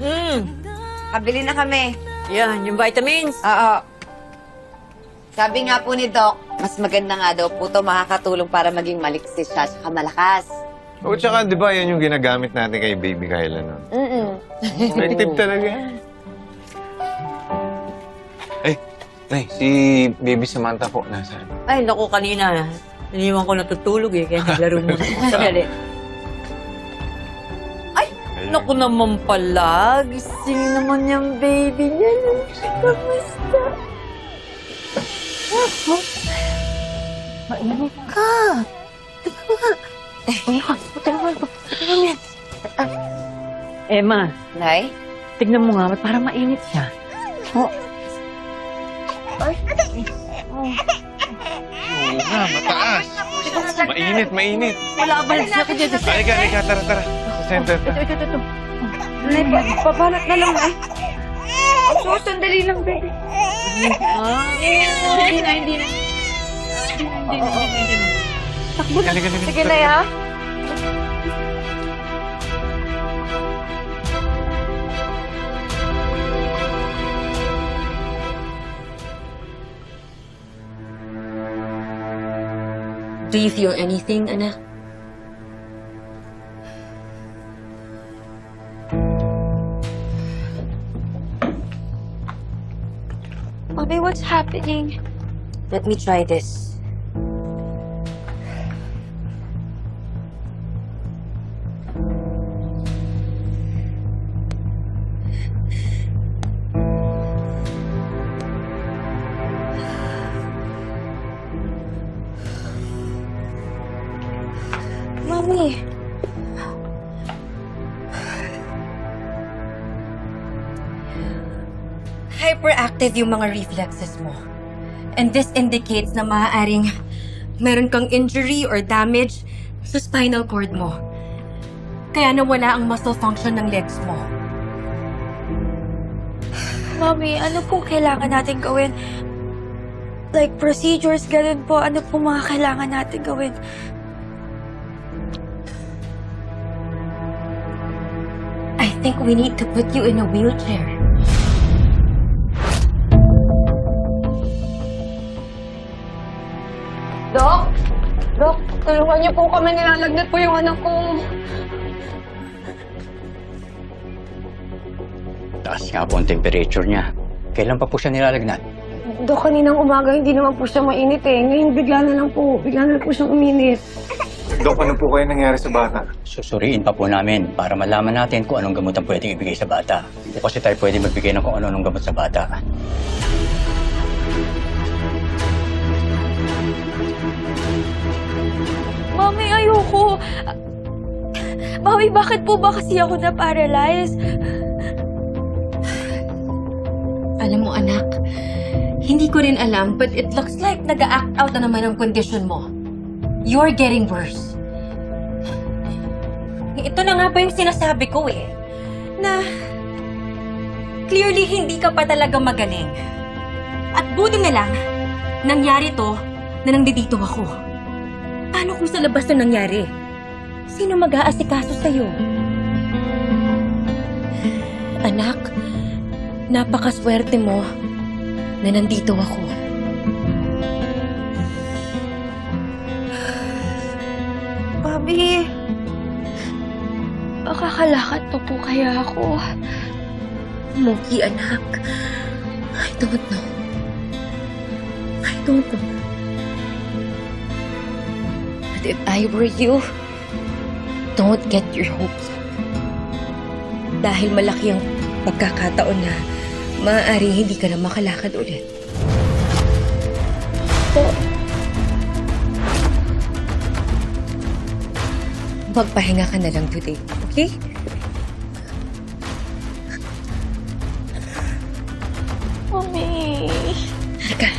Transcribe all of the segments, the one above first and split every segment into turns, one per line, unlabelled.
Hmm.
Kabili na kami.
Yan, yung vitamins.
Oo. Sabi nga po ni Doc, mas maganda nga daw po to makakatulong para maging maliksis siya at malakas.
O tsaka, di ba, yan yung ginagamit natin kay Baby Kyla nun?
Mm-mm.
Effective talaga. Ay, Nay, si Baby Samantha po, nasaan?
Ay, naku, kanina. Iniwan ko natutulog eh, kaya naglaro muna. Sandali. Ay, naku naman pala. Gising naman yung baby niya. Kamusta? Mainit ka. Teka nga. Teka nga. Teka nga. Emma,
Nay?
tignan mo nga, ba't parang mainit siya?
Oo nga, mataas. Mainit, mainit.
Wala ba siya ka dyan?
Halika, halika, tara, tara. Center,
Ito, ito, ito, ito.
Nay, papalat na lang eh. So, sandali lang, baby.
Ah, hindi na, hindi na. Hindi na, hindi na.
Halika, halika.
Sige, Nay, ha?
Do you feel anything, anak?
Mommy, what's happening?
Let me try this.
Mommy.
Hyperactive yung mga reflexes mo. And this indicates na maaaring meron kang injury or damage sa spinal cord mo. Kaya nawala ang muscle function ng legs mo.
Mommy, ano pong kailangan natin gawin? Like procedures, ganun po. Ano pong mga kailangan natin gawin?
I think we need to put you in a wheelchair.
Tulungan niyo po kami. Nilalagnat po yung anak ko.
Taas nga po ang temperature niya. Kailan pa po siya nilalagnat?
Dok, kaninang umaga hindi naman po siya mainit eh. Ngayon bigla na lang po. Bigla na lang po siyang uminit.
Dok, ano po kayo nangyari sa bata?
Susuriin pa po namin para malaman natin kung anong gamot ang pwedeng ibigay sa bata. O kasi tayo pwede magbigay ng kung ano-anong gamot sa bata.
Mommy, ayoko. Mommy, bakit po ba kasi ako na-paralyze?
Alam mo, anak, hindi ko rin alam, but it looks like nag-act out na naman ang condition mo. You're getting worse. Ito na nga ba yung sinasabi ko eh, na clearly hindi ka pa talaga magaling. At buti na lang, nangyari to na nandito ako. Paano kung sa labas na nangyari? Sino mag-aasikaso sa'yo? Anak, napakaswerte mo na nandito ako.
Mommy, makakalakad pa po kaya ako.
Moki, anak. I don't know. I don't know. If I were you, don't get your hopes up. Dahil malaki ang pagkakataon na maaaring hindi ka na makalakad ulit. Magpahinga ka na lang today, okay?
Mommy.
Halika.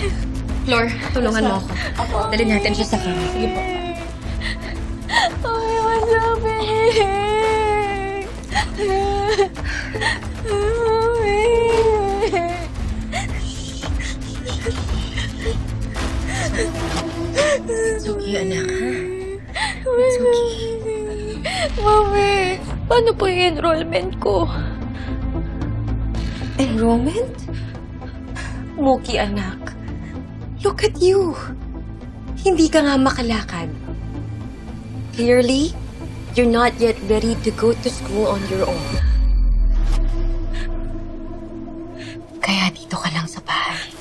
Flor, tulungan mo ako. Dali natin siya sa kama. Sige po. Okay, anak, ha? It's okay.
Mommy, paano po yung enrollment ko?
Enrollment? Muki anak, look at you. Hindi ka nga makalakad. Clearly, you're not yet ready to go to school on your own. Kaya dito ka lang sa bahay.